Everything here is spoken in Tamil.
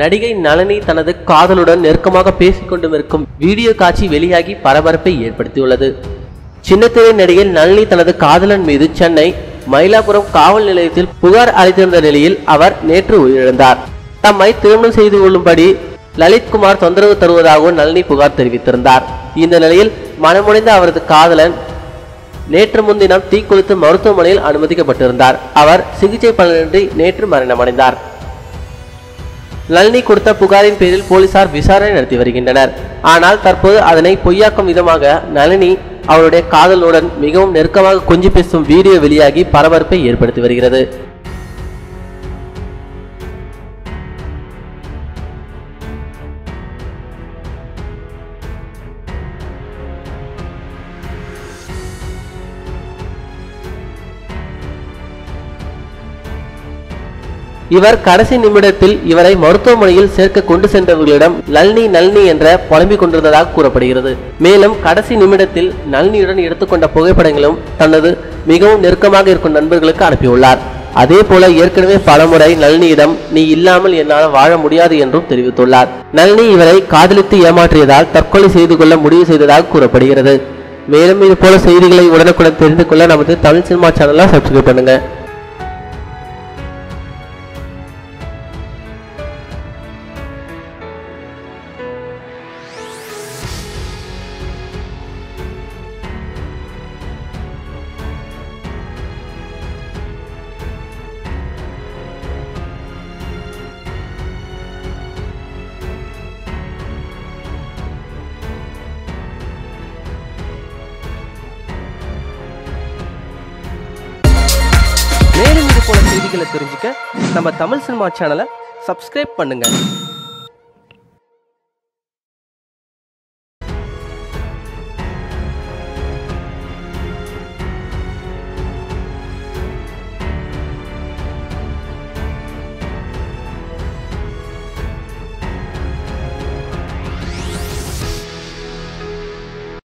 நடிகை நளினி தனது காதலுடன் நெருக்கமாக பேசிக் கொண்டும் இருக்கும் வீடியோ காட்சி வெளியாகி பரபரப்பை ஏற்படுத்தியுள்ளது. சின்னத்திரை நடிகை நளினி தனது காதலன் மீது சென்னை மயிலாப்புரம் காவல் நிலையத்தில் புகார் அளித்திருந்த நிலையில் அவர் நேற்று உயிரிழந்தார். தம்மை திருமணம் செய்து கொள்ளும்படி லலித்குமார் தொந்தரவு தருவதாகவும் நளினி புகார் தெரிவித்திருந்தார். இந்த நிலையில் மனமுடைந்த அவரது காதலன் நேற்று முன்தினம் தீக்குளித்து மருத்துவமனையில் அனுமதிக்கப்பட்டிருந்தார். அவர் சிகிச்சை பலனின்றி நேற்று மரணமடைந்தார். நளினி கொடுத்த புகாரின் பேரில் போலீசார் விசாரணை நடத்தி வருகின்றனர். ஆனால் தற்போது அதனை பொய்யாக்கும் விதமாக நளினி அவருடைய காதலுடன் மிகவும் நெருக்கமாக கொஞ்சி பேசும் வீடியோ வெளியாகி பரபரப்பை ஏற்படுத்தி வருகிறது. இவர் கடைசி நிமிடத்தில் இவரை மருத்துவமனையில் சேர்க்க கொண்டு சென்றவர்களிடம் நளினி நளினி என்ற புலம்பிக் கொண்டிருந்ததாக கூறப்படுகிறது. மேலும் கடைசி நிமிடத்தில் நளினியுடன் எடுத்துக்கொண்ட புகைப்படங்களும் தனது மிகவும் நெருக்கமாக இருக்கும் நண்பர்களுக்கு அனுப்பியுள்ளார். அதே போல ஏற்கனவே பலமுறை நளினியிடம் நீ இல்லாமல் என்னால் வாழ முடியாது என்றும் தெரிவித்துள்ளார். நளினி இவரை காதலித்து ஏமாற்றியதால் தற்கொலை செய்து கொள்ள முடிவு செய்ததாக கூறப்படுகிறது. மேலும் இது போல செய்திகளை உடனுக்குடன் தெரிந்து கொள்ள நமது தமிழ் சினிமா சேனலை சப்ஸ்கிரைப் பண்ணுங்கள் போல செய்திகளை தெரிஞ்சுக்க நம்ம தமிழ் சினிமா சேனலை சப்ஸ்கிரைப் பண்ணுங்க.